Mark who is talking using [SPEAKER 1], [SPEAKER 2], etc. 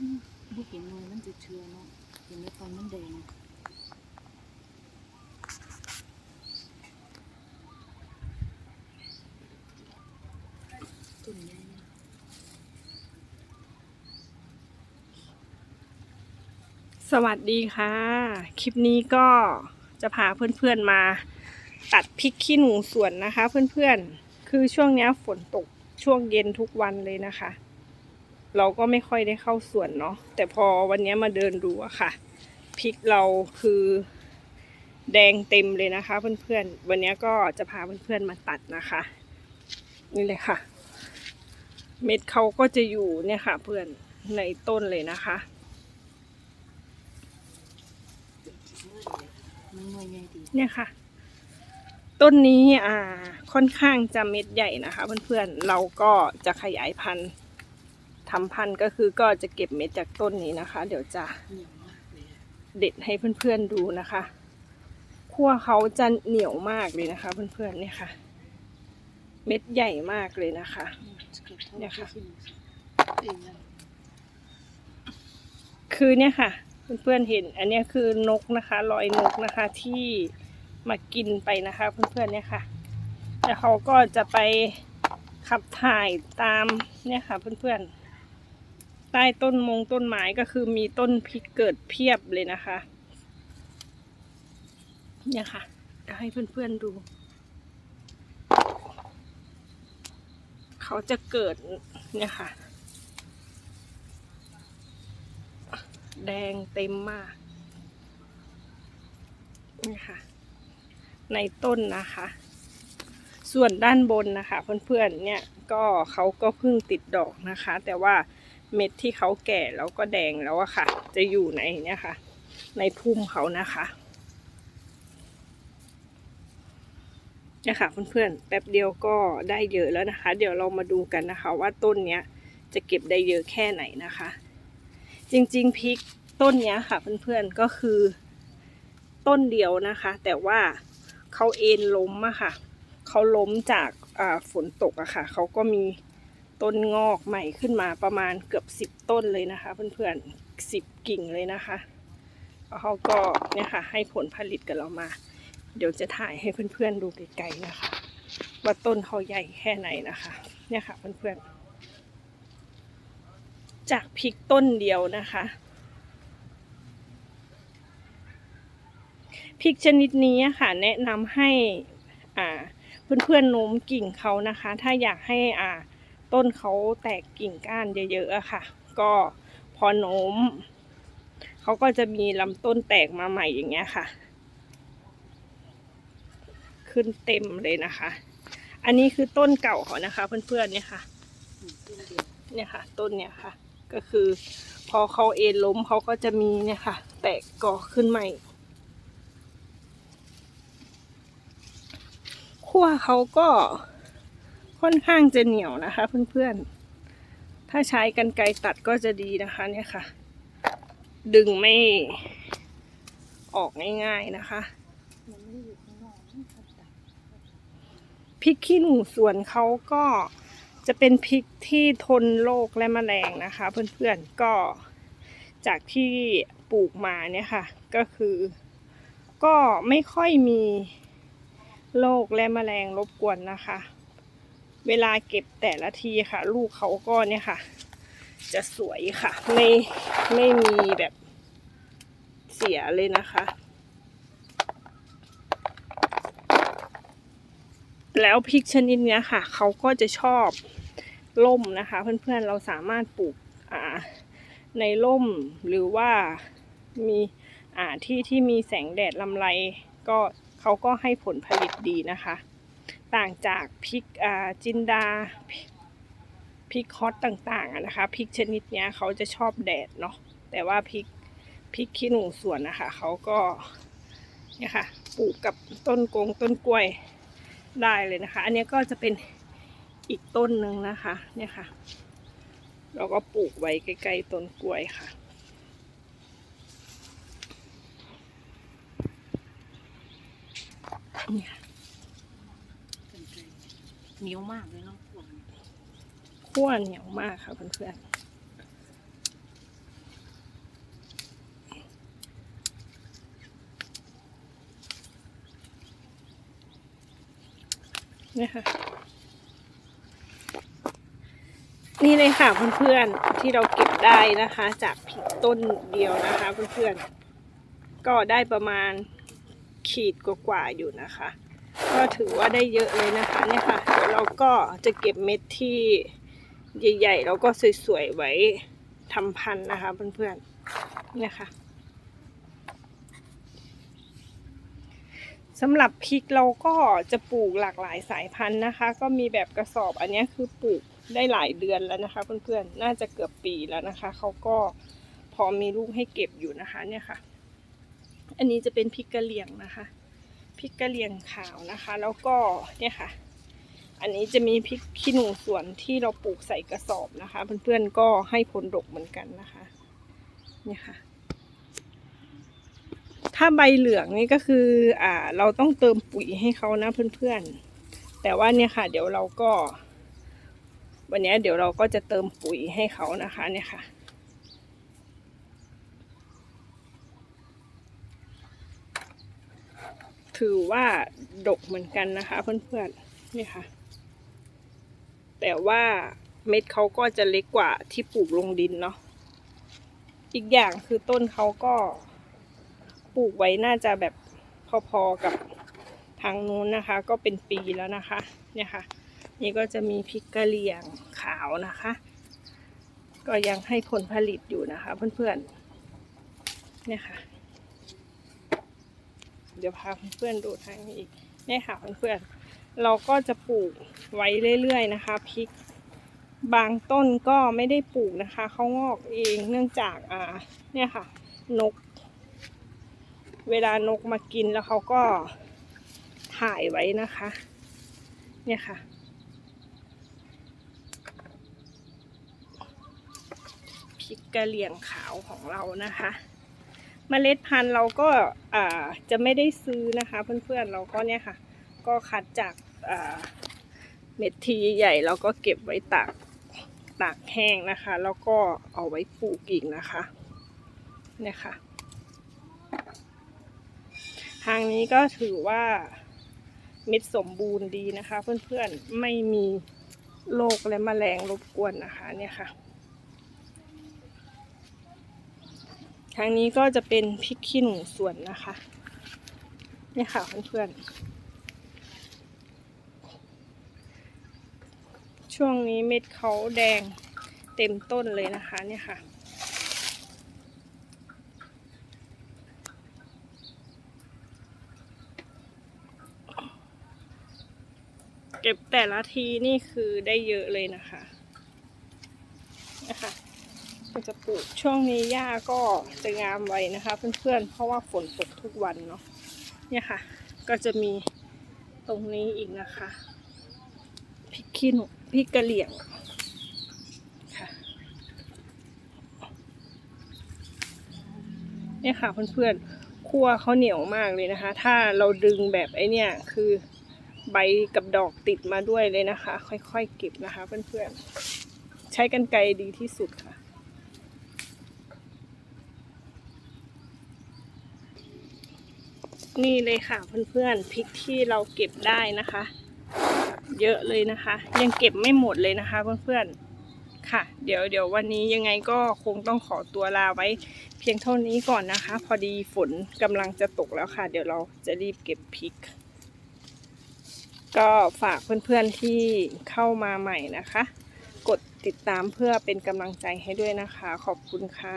[SPEAKER 1] บุกเห็นหน่วยมันจะเชื่อเนาะเห็นแล้วตอนมันแดงตุ่มใหญ่
[SPEAKER 2] สวัสดีค่ะ คลิปนี้ก็จะพาเพื่อนๆมาตัดพริกขี้หนูสวนนะคะ เพื่อนๆ คือช่วงนี้ฝนตกช่วงเย็นทุกวันเลยนะคะ เราก็ไม่ค่อยได้เข้าสวนเนาะแต่พอวันนี้มาเดินดูอะค่ะพริกเราคือ แดงเต็มเลยนะคะ เพื่อนๆ วันนี้ก็จะพาเพื่อนๆมาตัดนะคะ นี่เลยค่ะ เม็ดเขาก็จะอยู่เนี่ยค่ะ เพื่อนในต้นเลยนะคะเนี่ยค่ะ ต้นนี้อ่าค่อนข้างจะเม็ดใหญ่นะคะ เพื่อนๆ เราก็จะขยายพันธุ์ ทำพันธุ์ก็คือก็จะเก็บเม็ดจากต้นนี้นะคะ เดี๋ยวจะ
[SPEAKER 1] เด็
[SPEAKER 2] ดให้เพื่อนๆดูนะคะขั้วเขาจะเหนียวมากเลยนะคะ เพื่อนๆเนี่ยค่ะ เม็ดใหญ่มากเลยนะคะ
[SPEAKER 1] เนี่
[SPEAKER 2] ยค่ะคือเนี่ยค่ะ เพื่อนๆเห็น อันเนี้ยคือนกนะคะรอยนกนะคะที่มากินไปนะคะ เพื่อนๆเนี่ยค่ะแล้วเขาก็จะไปขับถ่ายตามเนี่ยค่ะ เพื่อนๆ ใต้ต้นมงต้นไม้ก็คือมีต้นพริกเกิดเพียบเลยนะคะ เนี่ยค่ะจะให้เพื่อนๆดู เขาจะเกิดเนี่ยค่ะ แดงเต็มมากนี่ค่ะ ในต้นนะคะ ส่วนด้านบนนะคะ เพื่อนๆเนี่ยก็เขาก็เพิ่งติดดอกนะคะ แต่ว่า เม็ดที่เขาแก่แล้วก็แดงแล้วอะค่ะ จะอยู่ในเนี่ยค่ะ ในพุ่มเขานะคะเนี่ยค่ะเพื่อนๆแป๊บเดียวก็ได้เยอะแล้วนะคะ เดี๋ยวเรามาดูกันนะคะ ว่าต้นเนี้ยจะเก็บได้เยอะแค่ไหนนะคะ จริงๆพริกต้นเนี้ยค่ะเพื่อนๆก็คือต้นเดียวนะคะ แต่ว่าเขาเอ็นล้มอะค่ะเขาล้มจากฝนตกอะค่ะเขาก็มี ต้นงอกใหม่ขึ้นมาประมาณเกือบสิบต้นเลยนะคะ เพื่อนๆสิบกิ่งเลยนะคะเขาก็เนี่ยค่ะ ให้ผลผลิตกับเรามา เดี๋ยวจะถ่ายให้เพื่อนๆดูไกลๆนะคะ ว่าต้นเขาใหญ่แค่ไหนนะคะ เนี่ยค่ะเพื่อนๆจากพริกต้นเดียวนะคะพริกชนิดนี้ค่ะแนะนำให้อ่าเพื่อนๆโน้มกิ่งเขานะคะ ถ้าอยากให้อ่า ต้นเขาแตกกิ่งก้านเยอะๆอะค่ะ ก็พอโน้มเขาก็จะมีลำต้นแตกมาใหม่อย่างเงี้ยค่ะ ขึ้นเต็มเลยนะคะ อันนี้คือต้นเก่าเขานะคะ เพื่อนๆเนี่ยค่ะ
[SPEAKER 1] เนี่
[SPEAKER 2] ยค่ะ ต้นเนี่ยค่ะ ก็คือ พอเขาเอ็นล้มเขาก็จะมีเนี่ยค่ะ แตกก่อขึ้นใหม่ขั้วเขาก็ ค่อนข้างจะเหนียวนะคะ เพื่อนๆ ถ้าใช้กันไกรตัดก็จะดีนะคะเนี่ยค่ะ ดึงไม่ออกง่ายๆนะคะพริกขี้หนูสวนเขาก็จะเป็นพริกที่ทนโรคและแมลงนะคะ เพื่อนๆก็จากที่ปลูกมาเนี่ยค่ะ ก็คือก็ไม่ค่อยมีโรคและแมลงรบกวนนะคะ เวลาเก็บแต่ละทีค่ะ ลูกเขาก็เนี่ยค่ะ จะสวยค่ะ ไม่ไม่มีแบบเสียเลยนะคะ แล้วพริกชนิดเนี้ยค่ะ เขาก็จะชอบร่มนะคะ เพื่อนๆเราสามารถปลูกอ่าในร่มหรือว่ามีอ่าที่ที่มีแสงแดดลำไรก็เขาก็ให้ผลผลิตดีนะคะ ต่างจากพริกจินดาพริกฮอตต่างๆนะคะพริกชนิดนี้เขาจะชอบแดดเนาะแต่ว่าพริกพริกขี้หนูสวนนะคะเขาก็เนี่ยค่ะปลูกกับต้นกงต้นกล้วยได้เลยนะคะ อันนี้ก็จะเป็นอีกต้นหนึ่งนะคะเนี่ยค่ะ เราก็ปลูกไว้ใกล้ๆต้นกล้วยค่ะนี่ค่ะ
[SPEAKER 1] กันไกล เหนียวมากเลยเนาะขวด
[SPEAKER 2] ขั้วเหนียวมากค่ะเพื่อนๆนี่ค่ะ นี่เลยค่ะเพื่อนๆที่เราเก็บได้นะคะ จากผิดต้นเดียวนะคะเพื่อนๆก็ได้ประมาณขีดกว่าๆอยู่นะคะ ก็ถือว่าได้เยอะเลยนะคะเนี่ยค่ะเดี๋ยวเราก็จะเก็บเม็ดที่ใหญ่ๆแล้วก็สวยๆไว้ทำพันธุ์นะคะเพื่อนๆเนี่ยค่ะสำหรับพริกเราก็จะปลูกหลากหลายสายพันธุ์นะคะ ก็มีแบบกระสอบอันนี้คือปลูกได้หลายเดือนแล้วนะคะ เพื่อนๆน่าจะเกือบปีแล้วนะคะเขาก็พอมีลูกให้เก็บอยู่นะคะเนี่ยค่ะ อันนี้จะเป็นพริกกะเหรี่ยงนะคะ พริกกะเหรี่ยงขาวนะคะ แล้วก็เนี่ยค่ะ อันนี้จะมีพริกขี้หนูสวนที่เราปลูกใส่กระสอบนะคะ เพื่อนๆก็ให้ผลดกเหมือนกันนะคะ เนี่ยค่ะ ถ้าใบเหลืองนี่ก็คือ อ่า เราต้องเติมปุ๋ยให้เขานะเพื่อนๆ แต่ว่าเนี่ยค่ะ เดี๋ยวเราก็ วันนี้เดี๋ยวเราก็จะเติมปุ๋ยให้เขานะคะ เนี่ยค่ะ ถือว่าดกเหมือนกันนะคะ เพื่อนๆนี่ค่ะ แต่ว่าเม็ดเขาก็จะเล็กกว่าที่ปลูกลงดินเนาะอีกอย่างคือต้นเขาก็ปลูกไว้น่าจะแบบพอๆกับทางนู้นนะคะ ก็เป็นปีแล้วนะคะ เนี่ยค่ะ นี่ก็จะมีพริกกะเหรี่ยงขาวนะคะ ก็ยังให้ผลผลิตอยู่นะคะ เพื่อนๆเนี่ยค่ะ เดี๋ยวพาเพื่อนดูทางนี้อีกเนี่ยค่ะเพื่อนๆเราก็จะปลูกไว้เรื่อยๆนะคะพริก บางต้นก็ไม่ได้ปลูกนะคะเขางอกเองเนื่องจากอ่าเนี่ยค่ะ นก เวลานกมากินแล้วเขาก็ถ่ายไว้นะคะ เนี่ยค่ะพริกกะเหรี่ยงขาวของเรานะคะ เมล็ดพันธุ์เราก็จะไม่ได้ซื้อนะคะ เพื่อนๆเราก็เนี่ยค่ะ ก็คัดจากเม็ดทีใหญ่เราก็เก็บไว้ตากตากแห้งนะคะ แล้วก็เอาไว้ปลูกอีกนะคะเนี่ยค่ะ ทางนี้ก็ถือว่าเม็ดสมบูรณ์ดีนะคะ เพื่อนๆไม่มีโรคและแมลงรบกวนนะคะเนี่ยค่ะางนี้ก็จะเป็นพริกขี้หนูสวนนะคะ นี่ค่ะเพื่อนๆ ช่วงนี้เม็ดเขาแดงเต็มต้นเลยนะคะเนี่ยค่ะเก็บแต่ละทีนี่คือได้เยอะเลยนะคะนะคะ ก็จะปลูกช่วงนี้หญ้าก็จะงามไว้นะคะ เพื่อนๆ เพราะว่าฝนตกทุกวันเนาะเนี่ยค่ะ ก็จะมีตรงนี้อีกนะคะพริกขี้หนูพริกกะเหรี่ยงค่ะเนี่ยค่ะเพื่อนๆคั่วเขาเหนียวมากเลยนะคะ ถ้าเราดึงแบบไอเนี่ยคือใบกับดอกติดมาด้วยเลยนะคะ ค่อยๆเก็บนะคะ เพื่อนๆใช้กันไกรดีที่สุดค่ะ นี่เลยค่ะเพื่อนๆพริกที่เราเก็บได้นะคะ เยอะเลยนะคะ ยังเก็บไม่หมดเลยนะคะ เพื่อนๆค่ะ เดี๋ยวเดี๋ยววันนี้ยังไงก็คงต้องขอตัวลาไว้ เพียงเท่านี้ก่อนนะคะ พอดีฝนกำลังจะตกแล้วค่ะ เดี๋ยวเราจะรีบเก็บพริก ก็ฝากเพื่อนๆที่เข้ามาใหม่นะคะ กดติดตามเพื่อเป็นกำลังใจให้ด้วยนะคะ ขอบคุณค่ะ